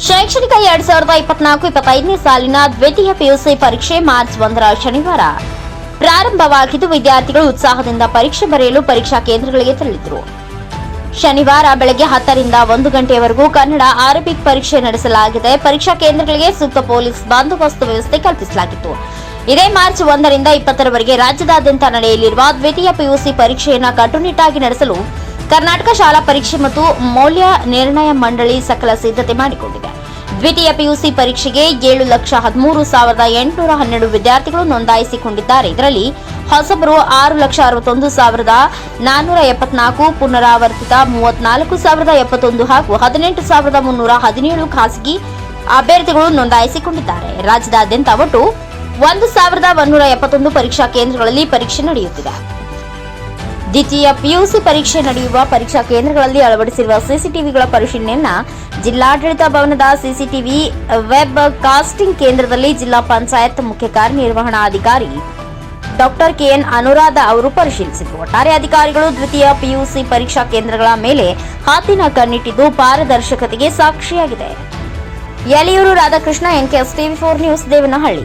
ಶೈಕ್ಷಣಿಕ ಎರಡ್ ಸಾವಿರದ ಇಪ್ಪತ್ನಾಲ್ಕು ಇಪ್ಪತ್ತೈದನೇ ಸಾಲಿನ ದ್ವಿತೀಯ ಪಿಯುಸಿ ಪರೀಕ್ಷೆ ಮಾರ್ಚ್ ಒಂದರ ಶನಿವಾರ. ಪ್ರಾರಂಭವಾಗಿದ್ದು ವಿದ್ಯಾರ್ಥಿಗಳು ಉತ್ಸಾಹದಿಂದ ಪರೀಕ್ಷೆ ಬರೆಯಲು ಪರೀಕ್ಷಾ ಕೇಂದ್ರಗಳಿಗೆ ತೆರಳಿದರು. ಶನಿವಾರ ಬೆಳಗ್ಗೆ ಹತ್ತರಿಂದ ಒಂದು ಗಂಟೆಯವರೆಗೂ ಕನ್ನಡ ಅರಬಿಕ್ ಪರೀಕ್ಷೆ ನಡೆಸಲಾಗಿದೆ. ಪರೀಕ್ಷಾ ಕೇಂದ್ರಗಳಿಗೆ ಸೂಕ್ತ ಪೊಲೀಸ್ ಬಂದೋಬಸ್ತ್ ವ್ಯವಸ್ಥೆ ಕಲ್ಪಿಸಲಾಗಿತ್ತು. ಇದೇ ಮಾರ್ಚ್ ಒಂದರಿಂದ ಇಪ್ಪತ್ತರವರೆಗೆ ರಾಜ್ಯದಾದ್ಯಂತ ನಡೆಯಲಿರುವ ದ್ವಿತೀಯ ಪಿಯುಸಿ ಪರೀಕ್ಷೆಯನ್ನು ಕಟ್ಟುನಿಟ್ಟಾಗಿ ನಡೆಸಲು ಕರ್ನಾಟಕ ಶಾಲಾ ಪರೀಕ್ಷೆ ಮತ್ತು ಮೌಲ್ಯ ನಿರ್ಣಯ ಮಂಡಳಿ ಸಕಲ ಸಿದ್ಧತೆ ಮಾಡಿಕೊಂಡಿದೆ. ದ್ವಿತೀಯ ಪಿಯುಸಿ ಪರೀಕ್ಷೆಗೆ ಏಳು ಲಕ್ಷ ಹದಿಮೂರು ಸಾವಿರದ ಎಂಟುನೂರ ಹನ್ನೆರಡು ವಿದ್ಯಾರ್ಥಿಗಳು ನೋಂದಾಯಿಸಿಕೊಂಡಿದ್ದಾರೆ. ಇದರಲ್ಲಿ ಹೊಸಬರು ಆರು ಲಕ್ಷ ಅರವತ್ತೊಂದು ಸಾವಿರದ ನಾನ್ನೂರ ಎಪ್ಪತ್ನಾಲ್ಕು, ಪುನರಾವರ್ತಿತ ಮೂವತ್ನಾಲ್ಕು ಸಾವಿರದ ಎಪ್ಪತ್ತೊಂದು ಹಾಗೂ ಹದಿನೆಂಟು ಸಾವಿರದ ಮುನ್ನೂರ ಹದಿನೇಳು ಖಾಸಗಿ ಅಭ್ಯರ್ಥಿಗಳು ನೋಂದಾಯಿಸಿಕೊಂಡಿದ್ದಾರೆ. ರಾಜ್ಯದಾದ್ಯಂತ ಒಟ್ಟು ಒಂದು ಸಾವಿರದ ಒಂದೂರ ಎಪ್ಪತ್ತೊಂದು ಪರೀಕ್ಷಾ ಕೇಂದ್ರಗಳಲ್ಲಿ ಪರೀಕ್ಷೆ ನಡೆಯುತ್ತಿದೆ. ದ್ವಿತೀಯ ಪಿಯುಸಿ ಪರೀಕ್ಷೆ ನಡೆಯುವ ಪರೀಕ್ಷಾ ಕೇಂದ್ರಗಳಲ್ಲಿ ಅಳವಡಿಸಿರುವ ಸಿಸಿಟಿವಿಗಳ ಪರಿಶೀಲನೆಯನ್ನು ಜಿಲ್ಲಾಡಳಿತ ಭವನದ ಸಿಸಿಟಿವಿ ವೆಬ್ ಕಾಸ್ಟಿಂಗ್ ಕೇಂದ್ರದಲ್ಲಿ ಜಿಲ್ಲಾ ಪಂಚಾಯತ್ ಮುಖ್ಯ ಕಾರ್ಯನಿರ್ವಹಣಾಧಿಕಾರಿ ಡಾಕ್ಟರ್ ಕೆಎನ್ ಅನುರಾಧ ಅವರು ಪರಿಶೀಲಿಸಿದರು. ಒಟ್ಟಾರೆ ಅಧಿಕಾರಿಗಳು ದ್ವಿತೀಯ ಪಿಯುಸಿ ಪರೀಕ್ಷಾ ಕೇಂದ್ರಗಳ ಮೇಲೆ ಹಾತಿನ ಕಣ್ಣಿಟ್ಟಿದ್ದು ಪಾರದರ್ಶಕತೆಗೆ ಸಾಕ್ಷಿಯಾಗಿದೆ. Yaliyur Radhakrishna, NKS TV four news, Devanahalli.